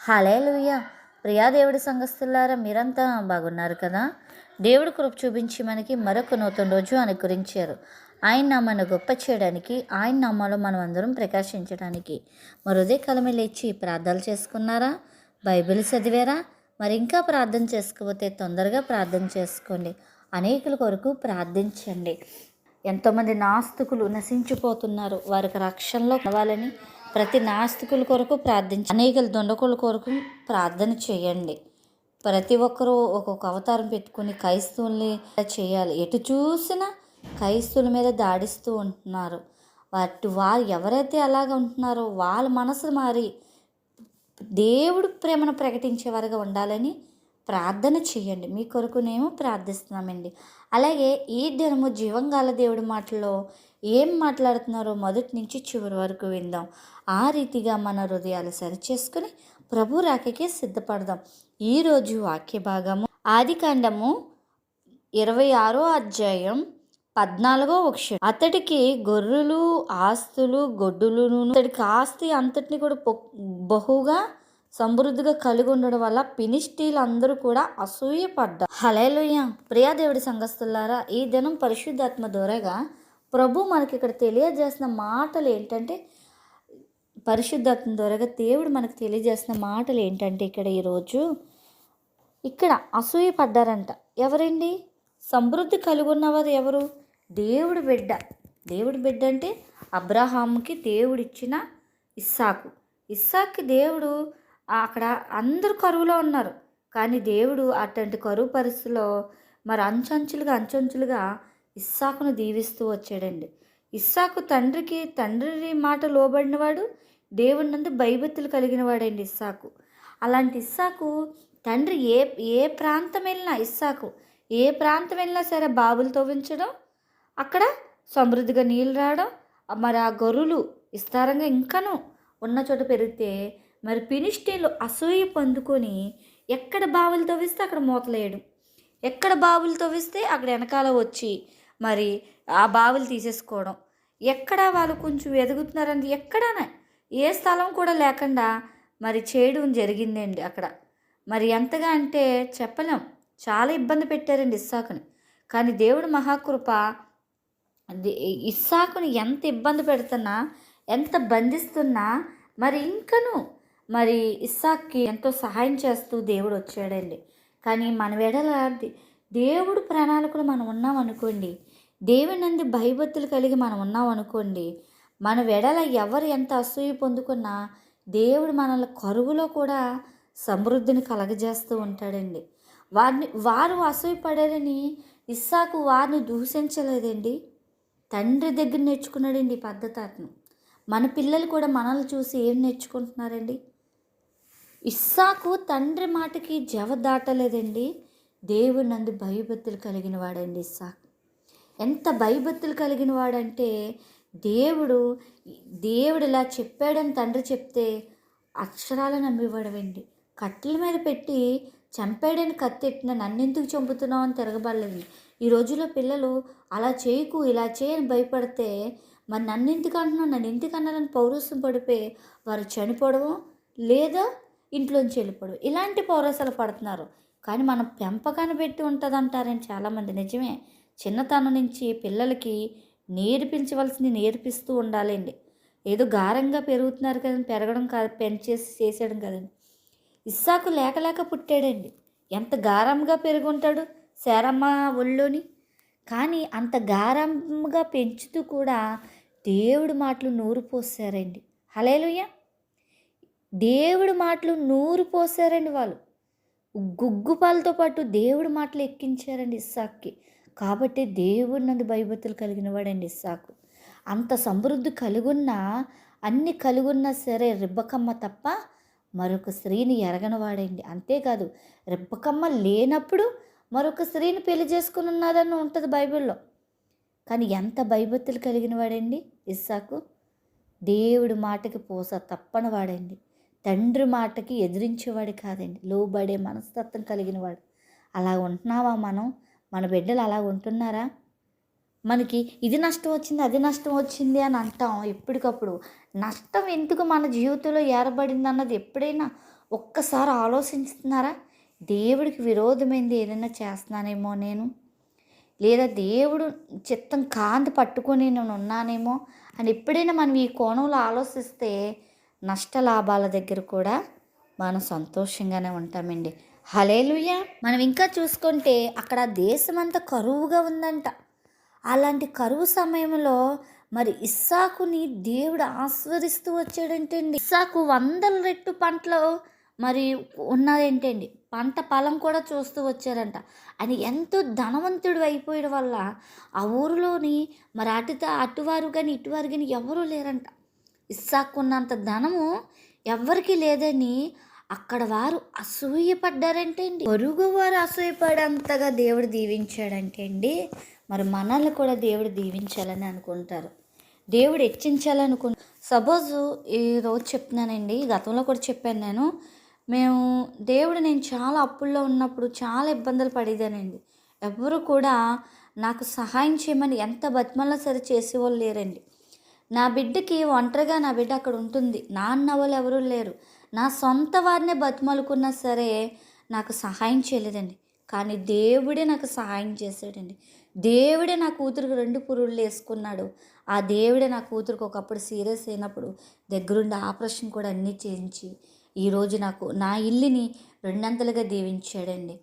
Hallelujah Priya దేవుడి సంఘస్థులారా మీరంతా బాగున్నారు కదా? దేవుడు కృప చూపించి మనకి మరొక నూతన రోజు అనుకరించారు. ఆయన నామాన్ని గొప్ప చేయడానికి ఆయన నామాలో మనం అందరం ప్రకాశించడానికి. మరోదే కలమే లేచి ప్రార్థనలు చేసుకున్నారా? బైబిల్ చదివారా? మరి ఇంకా ప్రార్థన చేసుకోకపోతే తొందరగా ప్రార్థన చేసుకోండి. అనేకుల కొరకు ప్రార్థించండి. ఎంతోమంది నాస్తికులు నశించిపోతున్నారు. వారికి రక్షణలో కావాలని ప్రతి నాస్తికుల కొరకు ప్రార్థించి అనేకల దొండకుల కొరకు ప్రార్థన చేయండి. ప్రతి ఒక్కరూ ఒక్కొక్క అవతారం పెట్టుకుని క్రైస్తవుల్ని చేయాలి? ఎటు చూసినా క్రైస్తవుల మీద దాడిస్తూ ఉంటున్నారు. వాటి వారు ఎవరైతే అలాగ ఉంటున్నారో వాళ్ళ మనసు మారి దేవుడు ప్రేమను ప్రకటించేవారుగా ఉండాలని ప్రార్థన చేయండి. మీ కొరకునేమో ప్రార్థిస్తున్నామండి. అలాగే ఈ దినము జీవంగాల దేవుడి మాటలో ఏం మాట్లాడుతున్నారో మొదటి నుంచి చివరి వరకు విందాం. ఆ రీతిగా మన హృదయాలు సరిచేసుకుని ప్రభు రాకకి సిద్ధపడదాం. ఈరోజు వాక్య భాగము ఆది కాండము ఇరవై ఆరో అధ్యాయం పద్నాలుగో అక్షరం అతడికి గొర్రెలు ఆస్తులు గొడ్డులును అతడికి ఆస్తి అంతటిని కూడా బహుగా సమృద్ధిగా కలిగి ఉండడం వల్ల పినిస్టీలు అందరూ కూడా అసూయపడ్డారు హలేలుయ్య ప్రియాదేవుడి సంఘస్థులారా ఈ దినం పరిశుద్ధాత్మ ద్వారాగా ప్రభు మనకి ఇక్కడ తెలియజేసిన మాటలు ఏంటంటే పరిశుద్ధాత్మ ద్వారాగా దేవుడు మనకు తెలియజేసిన మాటలు ఏంటంటే ఇక్కడ ఈరోజు ఇక్కడ అసూయ పడ్డారంట. ఎవరండి? సమృద్ధి కలిగి ఉన్నవారు ఎవరు? దేవుడి బిడ్డ. దేవుడి బిడ్డ అంటే అబ్రహాంకి దేవుడిచ్చిన ఇస్సాకు. ఇస్సాక్కి దేవుడు అక్కడ అందరూ కరువులో ఉన్నారు. కానీ దేవుడు అటువంటి కరువు పరిస్థితిలో మరి అంచంచులుగా అంచంచులుగా ఇస్సాకును దీవిస్తూ వచ్చాడండి. ఇస్సాకు తండ్రికి తండ్రి మాట లోబడినవాడు దేవుడి నందు భయభక్తులు కలిగిన వాడండి ఇస్సాకు. అలాంటి ఇస్సాకు తండ్రి ఏ ఏ ప్రాంతం వెళ్ళినా ఇస్సాకు ఏ ప్రాంతం వెళ్ళినా సరే బాబులు తవ్వించడం అక్కడ సమృద్ధిగా నీళ్ళు రావడం మరి ఆ గొర్రెలు విస్తారంగా ఇంకనూ ఉన్న చోట పెరిగితే మరి పినిస్టీలు అసూయ పొందుకొని ఎక్కడ బావులు తవ్విస్తే అక్కడ మూతలేయడం. ఎక్కడ బావులు తవ్విస్తే అక్కడ వెనకాల వచ్చి మరి ఆ బావులు తీసేసుకోవడం. ఎక్కడ వాళ్ళు కొంచెం ఎదుగుతున్నారండి. ఎక్కడనే? ఏ స్థలం కూడా లేకుండా మరి చేయడం జరిగిందండి అక్కడ. మరి ఎంతగా అంటే చెప్పలేం. చాలా ఇబ్బంది పెట్టారండి ఇస్సాకుని. కానీ దేవుడు మహాకృప ఇస్సాకుని ఎంత ఇబ్బంది పెడుతున్నా ఎంత బంధిస్తున్నా మరి ఇంకను మరి ఇస్సాక్కి ఎంతో సహాయం చేస్తూ దేవుడు వచ్చాడండి. కానీ మన వెడల దే- దేవుడు ప్రణాళికలు మనం ఉన్నాం అనుకోండి దేవుని నందు భయభక్తులు కలిగి మనం ఉన్నాం అనుకోండి మన వెడల ఎవరు ఎంత అసూయ పొందుకున్నా దేవుడు మనల్ని కరువులో కూడా సమృద్ధిని కలగజేస్తూ ఉంటాడండి. వారిని వారు అసూయపడారని ఇస్సాకు వారిని దూషించలేదండి. తండ్రి దగ్గర నేర్చుకున్నాడండి ఈ పద్ధతిను మన పిల్లలు కూడా మనల్ని చూసి ఏం నేర్చుకుంటున్నారండి? ఇస్సాకు తండ్రి మాటకి జవ దాటలేదండి. దేవుడి నందు భయభక్తులు కలిగిన వాడండి ఇస్సాకు. ఎంత భయభక్తులు కలిగిన వాడంటే దేవుడు దేవుడు ఇలా చెప్పాడని తండ్రి చెప్తే అక్షరాలు నమ్మివ్వడమండి కట్టెల మీద పెట్టి చంపాడని కత్తెట్టిన నన్నెందుకు చంపుతున్నావు అని తిరగబడలేదు. ఈ రోజుల్లో పిల్లలు అలా చేయకు ఇలా చేయని భయపడితే మరి నన్ను ఎందుకు అంటున్నావు? నన్ను ఎందుకు అన్నారని పౌరస్యం పడిపోయి వారు చనిపోవడం లేదా ఇంట్లోంచి వెళ్ళిపోవడం ఇలాంటి పౌరసాలు పడుతున్నారు. కానీ మనం పెంపకాన్ని పెట్టి ఉంటుందంటారని చాలామంది. నిజమే. చిన్నతనం నుంచి పిల్లలకి నేర్పించవలసింది నేర్పిస్తూ ఉండాలండి. ఏదో గారంగా పెరుగుతున్నారు కదండి. పెరగడం కాదు పెంచేసి చేసేయడం కదండి. ఇస్సాకు లేకలేక పుట్టాడండి. ఎంత గారంగా పెరుగుంటాడు శారమ్మ ఒళ్ళోని. కానీ అంత గారంగా పెంచుతూ కూడా దేవుడి మాటలు నూరు పోసారండి హలేలుయ్యా దేవుడి మాటలు నూరు పోసారండి వాళ్ళు. గుగ్గుపాలతో పాటు దేవుడి మాటలు ఎక్కించారండి ఇస్సాక్కి. కాబట్టి దేవుడి నందు భయభక్తులు కలిగిన వాడండి ఇస్సాకు. అంత సమృద్ధి కలిగున్నా అన్ని కలిగున్నా సరే రిబ్బకమ్మ తప్ప మరొక స్త్రీని ఎరగనవాడండి అంతేకాదు రిబ్బకమ్మ లేనప్పుడు మరొక స్త్రీని పెళ్ళి చేసుకుని ఉన్నారని ఉంటుంది బైబిల్లో. కానీ ఎంత భయభక్తులు కలిగిన వాడండి ఇస్సాకు? దేవుడి మాటకి పోస తప్పని వాడండి. తండ్రి మాటకి ఎదిరించేవాడు కాదండి. లోబడే మనస్తత్వం కలిగిన వాడు. అలా ఉంటున్నావా మనం? మన బిడ్డలు అలా ఉంటున్నారా? మనకి ఇది నష్టం వచ్చింది అది నష్టం వచ్చింది అని అంటాం ఎప్పటికప్పుడు. నష్టం ఎందుకు మన జీవితంలో ఏర్పడింది అన్నది ఎప్పుడైనా ఒక్కసారి ఆలోచిస్తున్నారా దేవుడికి విరోధమైంది ఏదైనా చేస్తున్నానేమో నేను? లేదా దేవుడు చిత్తం కాంతి పట్టుకొని నేను ఉన్నానేమో అని ఎప్పుడైనా మనం ఈ కోణంలో ఆలోచిస్తే నష్ట లాభాల దగ్గర కూడా మనం సంతోషంగానే ఉంటామండి. హలేలుయ మనం ఇంకా చూసుకుంటే అక్కడ దేశమంతా కరువుగా ఉందంట. అలాంటి కరువు సమయంలో మరి ఇస్సాకుని దేవుడు ఆస్వాదిస్తూ వచ్చాడంటండి. ఇస్సాకు వందల రెట్టు పంటలు మరి ఉన్నదేంటండి? పంట పొలం కూడా చూస్తూ వచ్చారంట అని ఎంతో ధనవంతుడు అయిపోయడం వల్ల ఆ ఊరిలోని మరి అటు అటువారు కానీ ఇటువారు కానీ ఎవరూ లేరంట. ఇస్సాకున్నంత ధనము ఎవ్వరికి లేదని అక్కడ వారు అసూయపడ్డారంటే అండి పొరుగు వారు అసూయపడంతగా దేవుడు దీవించాడంటే అండి మరి మనల్ని కూడా దేవుడు దీవించాలని అనుకుంటారు. దేవుడు హెచ్చించాలనుకు సపోజ్ ఈ రోజు చెప్తున్నానండి గతంలో కూడా చెప్పాను నేను. మేము దేవుడు నేను చాలా అప్పుల్లో ఉన్నప్పుడు చాలా ఇబ్బందులు పడేదానండి. ఎవరు కూడా నాకు సహాయం చేయమని ఎంత బతిమల్లా సరే చేసేవాళ్ళు లేరండి. నా బిడ్డకి ఒంటరిగా నా బిడ్డ అక్కడ ఉంటుంది. నాన్న వాళ్ళు ఎవరూ లేరు. నా సొంత వారినే బతిమలుకున్నా సరే నాకు సహాయం చేయలేదండి. కానీ దేవుడే నాకు సహాయం చేశాడండి. దేవుడే నా కూతురికి రెండు పురుళ్ళు వేసుకున్నాడు. ఆ దేవుడే నా కూతురికి ఒకప్పుడు సీరియస్ అయినప్పుడు దగ్గరుండి ఆపరేషన్ కూడా అన్నీ చేయించి ఈరోజు నాకు నా ఇల్లుని రెండంతలుగా దీవించాడండి.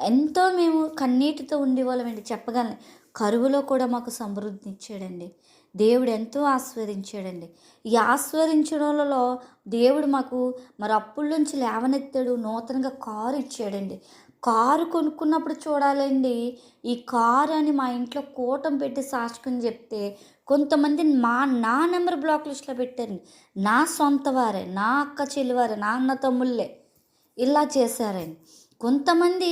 ఎంతో మేము కన్నీటితో ఉండేవాళ్ళమండి చెప్పగలను. కరువులో కూడా మాకు సమృద్ధి ఇచ్చాడండి దేవుడు ఎంతో ఆస్వాదించాడండి. ఈ ఆస్వాదించడంలో దేవుడు మాకు మరి అప్పుల్లోంచి లేవనెత్తాడు నూతనంగా కారు ఇచ్చాడండి. కారు కొనుక్కున్నప్పుడు చూడాలండి ఈ కారు అని మా ఇంట్లో కూటం పెట్టి సాచుకుని చెప్తే కొంతమంది మా నా నెంబర్ బ్లాక్ లిస్ట్లో పెట్టారండి. నా సొంత వారే నా అక్క చెల్లివారే నా అన్న తమ్ముళ్ళే. ఇలా చేశారండి. కొంతమంది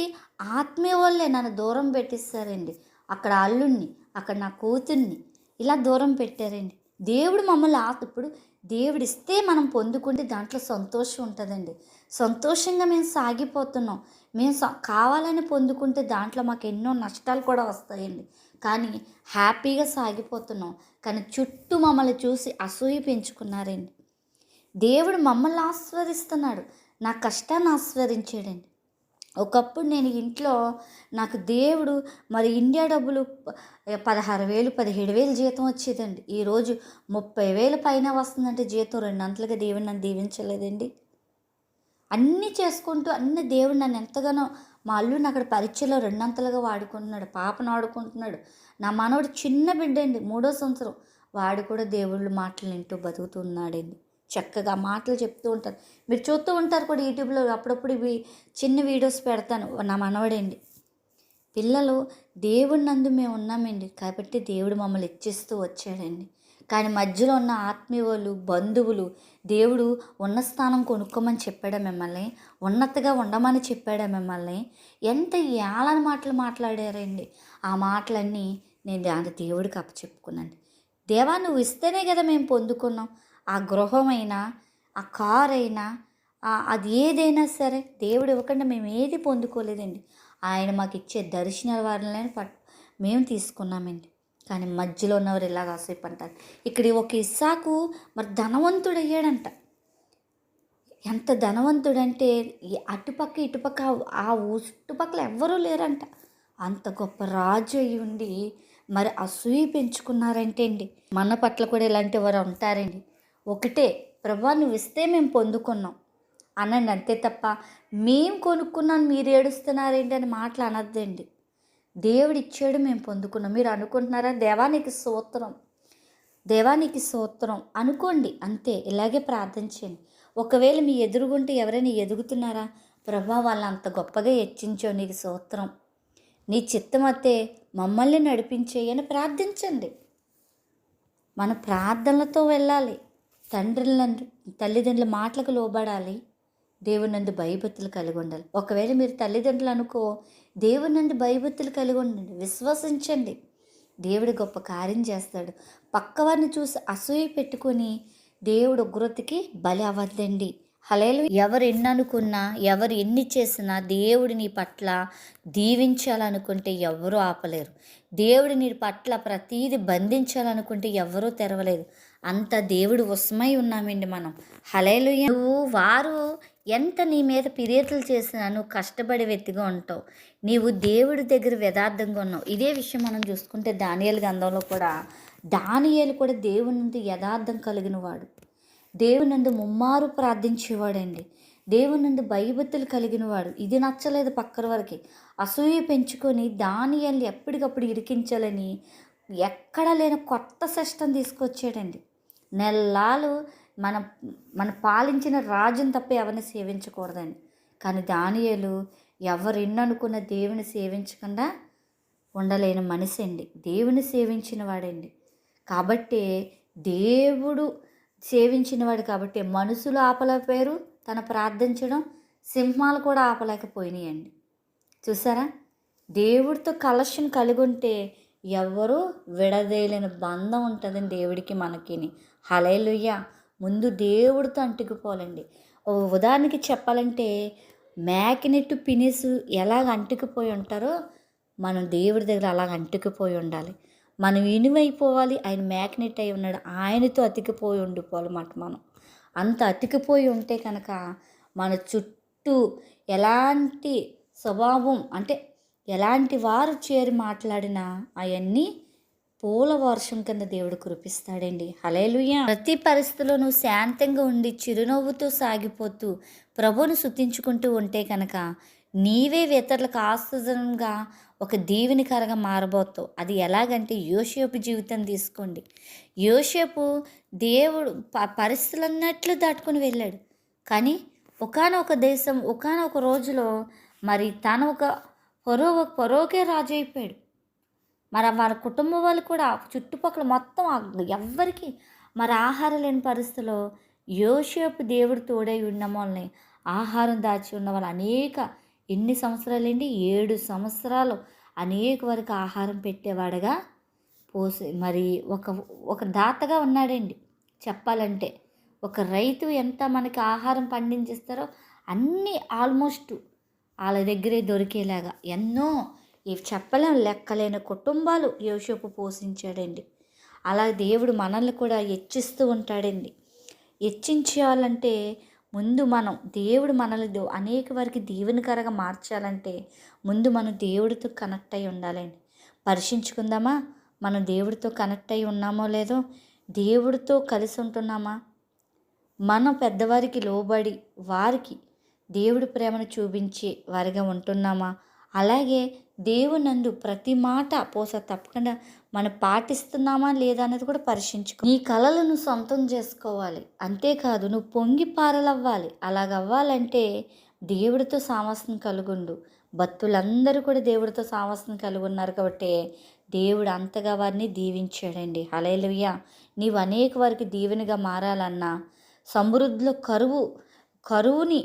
ఆత్మీయ వాళ్ళే నన్ను దూరం పెట్టిస్తారండి. అక్కడ అల్లుణ్ణి అక్కడ నా కూతుర్ని. ఇలా దూరం పెట్టారండి. దేవుడు మమ్మల్ని ఆ ఇప్పుడు దేవుడు ఇస్తే మనం పొందుకుంటే దాంట్లో సంతోషం ఉంటుందండి. సంతోషంగా మేము సాగిపోతున్నాం. మేము స- కావాలని పొందుకుంటే దాంట్లో మాకు ఎన్నో నష్టాలు కూడా వస్తాయండి. కానీ హ్యాపీగా సాగిపోతున్నాం. కానీ చుట్టూ మమ్మల్ని చూసి అసూయ పెంచుకున్నారండి. దేవుడు మమ్మల్ని ఆస్వాదిస్తున్నాడు. నా కష్టాన్ని ఆస్వాదించాడండి. ఒకప్పుడు నేను ఇంట్లో నాకు దేవుడు మరి ఇండియా డబ్బులు ప- పదహారు వేలు పదిహేడు వేలు జీతం వచ్చేదండి. ఈరోజు ముప్పై వేలు పైన వస్తుందంటే జీతం రెండంతలుగా దేవుడు నన్ను దీవించలేదండి. అన్నీ చేసుకుంటూ అన్ని దేవుడు నన్ను ఎంతగానో మా అల్లుడిని అక్కడ పరీక్షలో రెండంతలుగా వాడుకుంటున్నాడు పాపను ఆడుకుంటున్నాడు. నా మనవడు చిన్న బిడ్డ అండి మూడో సంవత్సరం. వాడు కూడా దేవుళ్ళు మాటలు వింటూ బతుకుతున్నాడండి చక్కగా మాటలు చెప్తూ ఉంటారు. మీరు చూస్తూ ఉంటారు కూడా యూట్యూబ్లో అప్పుడప్పుడు ఇవి చిన్న వీడియోస్ పెడతాను నా మనవడండి. పిల్లలు దేవుడి నందు మేము ఉన్నామండి. కాబట్టి దేవుడు మమ్మల్ని ఇచ్చేస్తూ వచ్చాడండి. కానీ మధ్యలో ఉన్న ఆత్మీయులు బంధువులు దేవుడు ఉన్న స్థానం కొనుక్కోమని చెప్పాడా మిమ్మల్ని? ఉన్నతగా ఉండమని చెప్పాడా మిమ్మల్ని? ఎంత ఏలని మాటలు మాట్లాడారండి. ఆ మాటలన్నీ నేను దాని దేవుడికి అప్పచెప్పుకున్నాను. దేవా నువ్వు ఇస్తేనే కదా మేము పొందుకున్నాం. ఆ గృహమైనా ఆ కార్ అయినా అది ఏదైనా సరే దేవుడు ఇవ్వకుండా మేము ఏది పొందుకోలేదండి. ఆయన మాకు ఇచ్చే దర్శనాల వారిని పట్ మేము తీసుకున్నామండి. కానీ మధ్యలో ఉన్నవారు ఇలాగ అంటారు ఇక్కడ ఒక ఇస్సాకు మరి ధనవంతుడు అయ్యాడంట ఎంత ధనవంతుడంటే అటుపక్క ఇటుపక్క ఆ చుట్టుపక్కల ఎవ్వరూ లేరంట. అంత గొప్ప రాజు అయి ఉండి మరి అసూయ పెంచుకున్నారంటే అండి మన పట్ల కూడా ఇలాంటి వారు ఉంటారండి. ఒకటే ప్రభా నువ్వు ఇస్తే మేము పొందుకున్నాం. అనండి అంతే తప్ప మేము కొనుక్కున్నాను మీరు ఏడుస్తున్నారేంటి అని మాటలు అనద్దండి. దేవుడు ఇచ్చాడు మేము పొందుకున్నాం. మీరు అనుకుంటున్నారా? దేవానికి సూత్రం దేవానికి సూత్రం అనుకోండి అంతే ఇలాగే ప్రార్థించండి ఒకవేళ మీ ఎదురుగుంటే ఎవరైనా ఎదుగుతున్నారా? ప్రభా వాళ్ళు అంత గొప్పగా హెచ్చించావు నీకు సూత్రం నీ చిత్తమతే మమ్మల్ని నడిపించేయని ప్రార్థించండి. మన ప్రార్థనలతో వెళ్ళాలి. తండ్రుల తల్లిదండ్రుల మాటలకు లోబడాలి. దేవునందు భయభక్తులు కలిగి ఉండాలి. ఒకవేళ మీరు తల్లిదండ్రులు అనుకో దేవునందు భయభక్తులు కలిగి ఉండండి. విశ్వసించండి. దేవుడు గొప్ప కార్యం చేస్తాడు. పక్కవారిని చూసి అసూయ పెట్టుకొని దేవుడు ఉగ్రతకి బలి అవ్వద్దండి. హలేలు ఎవరు ఎన్ని అనుకున్నా ఎవరు ఎన్ని చేసినా దేవుడు నీ పట్ల దీవించాలనుకుంటే ఎవరూ ఆపలేరు. దేవుడు నీ పట్ల ప్రతీది బంధించాలనుకుంటే ఎవరూ తెరవలేదు. అంత దేవుడు ఉస్మై ఉన్నామండి మనం. హలేలు నువ్వు వారు ఎంత నీ మీద పిరియతులు చేసినా నువ్వు కష్టపడి వెతిగా ఉంటావు. నీవు దేవుడి దగ్గర యథార్థంగా ఉన్నావు. ఇదే విషయం మనం చూసుకుంటే దానియేలు గంధంలో కూడా దానియాలు కూడా దేవుని నుండి యథార్థం కలిగిన వాడు దేవునందు ముమ్మారు ప్రార్థించేవాడండి. దేవునందు భయభక్తులు కలిగిన వాడు ఇది నచ్చలేదు పక్కన వరకు. అసూయ పెంచుకొని దానియల్ని ఎప్పటికప్పుడు ఇరికించాలని ఎక్కడ లేని కొత్త సిస్టమ్ తీసుకొచ్చాడండి. నెల్లాలు మన మన పాలించిన రాజుని తప్ప ఎవరిని సేవించకూడదండి. కానీ దానియలు ఎవరిన్ననుకున్న దేవుని సేవించకుండా ఉండలేని మనిషి అండి. దేవుని సేవించిన వాడండి. కాబట్టి దేవుడు సేవించినవాడు కాబట్టి మనుషులు ఆపలేకపోయారు తన ప్రార్థించడం సింహాలు కూడా ఆపలేకపోయినాయండి. చూసారా? దేవుడితో కలెక్షన్ కలిగి ఉంటే ఎవరు విడదేయలేని బంధం ఉంటుందండి దేవుడికి మనకిని. హలేలుయ్య ముందు దేవుడితో అంటుకుపోవాలండి. ఓ ఉదాహరణకి చెప్పాలంటే మేకినెట్టు పినిస్ ఎలాగ అంటుకుపోయి ఉంటారో మనం దేవుడి దగ్గర అలాగ అంటుకుపోయి ఉండాలి. మనం ఇనువైపోవాలి ఆయన మేకినెట్ అయి ఉన్నాడు ఆయనతో అతికిపోయి ఉండిపోవాలన్నమాట మనం. అంత అతికిపోయి ఉంటే కనుక మన చుట్టూ ఎలాంటి స్వభావం అంటే ఎలాంటి వారు చేరి మాట్లాడినా అవన్నీ పూల వర్షం కింద దేవుడు కురిపిస్తాడండి. హలేలుయ ప్రతి పరిస్థితిలో నువ్వు శాంతంగా ఉండి చిరునవ్వుతో సాగిపోతూ ప్రభువును శుద్ధించుకుంటూ ఉంటే కనుక నీవే ఇతరులకు ఆశ్చర్యంగా ఒక దీవెనికరగా మారబోతావు. అది ఎలాగంటే యోషేపు జీవితం తీసుకోండి. యోషేపు దేవుడు ప పరిస్థితులన్నట్లు దాటుకుని వెళ్ళాడు. కానీ ఒకానొక దేశం ఒకానొక రోజులో మరి తను ఒక పొరో పొరోకే రాజు అయిపోయాడు మరి వాళ్ళ కుటుంబం వాళ్ళు కూడా చుట్టుపక్కల మొత్తం ఎవ్వరికి మరి ఆహారం లేని పరిస్థితిలో యోషేపు దేవుడు తోడై ఉన్న వాళ్ళని ఆహారం దాచి ఉన్న వాళ్ళు అనేక ఎన్ని సంవత్సరాలు ఏంటి ఏడు సంవత్సరాలు అనేక వరకు ఆహారం పెట్టేవాడగా పోసి మరి ఒక ఒక దాతగా ఉన్నాడండి. చెప్పాలంటే ఒక రైతు ఎంత మనకి ఆహారం పండించిస్తారో అన్నీ ఆల్మోస్ట్ వాళ్ళ దగ్గరే దొరికేలాగా ఎన్నో ఇవి చెప్పలేం లెక్కలేని కుటుంబాలు యోసేపు పోషించాడండి. అలా దేవుడు మనల్ని కూడా హెచ్చిస్తూ ఉంటాడండి. హెచ్చించాలంటే ముందు మనం దేవుడు మనల్ని అనేక వారికి దీవెనకరగా మార్చాలంటే ముందు మనం దేవుడితో కనెక్ట్ అయి ఉండాలండి. పరీక్షించుకుందామా మనం దేవుడితో కనెక్ట్ అయి ఉన్నామో లేదో? దేవుడితో కలిసి ఉంటున్నామా? మనం పెద్దవారికి లోబడి వారికి దేవుడి ప్రేమను చూపించి వారిగా ఉంటున్నామా? అలాగే దేవునందు ప్రతి మాట పోస తప్పకుండా మనం పాటిస్తున్నామా లేదా అనేది కూడా పరీక్షించుకో. నీ కళలను సొంతం చేసుకోవాలి. అంతేకాదు నువ్వు పొంగి పారలవ్వాలి. అలాగవ్వాలంటే దేవుడితో సామస్యం కలుగుండు. భక్తులందరూ కూడా దేవుడితో సామస్యం కలిగి ఉన్నారు కాబట్టి దేవుడు అంతగా వారిని దీవించాడండి. హలేలుయ్య నీవు అనేక వారికి దీవెనగా మారాలన్నా సమృద్ధిలో కరువు కరువుని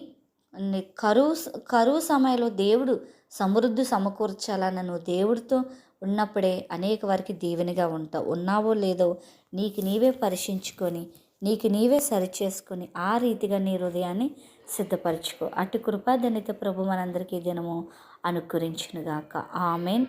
కరువు కరువు సమయంలో దేవుడు సమృద్ధి సమకూర్చాలన్న నువ్వు దేవుడితో ఉన్నప్పుడే అనేక వారికి దీవెనగా ఉంటావు. ఉన్నావో లేదో నీకు నీవే పరీక్షించుకొని నీకు నీవే సరిచేసుకొని ఆ రీతిగా నీ హృదయాన్ని సిద్ధపరచుకో. అటు కృపాధనిత ప్రభు మనందరికీ దినము అనుకరించునుగాక ఆమెన్.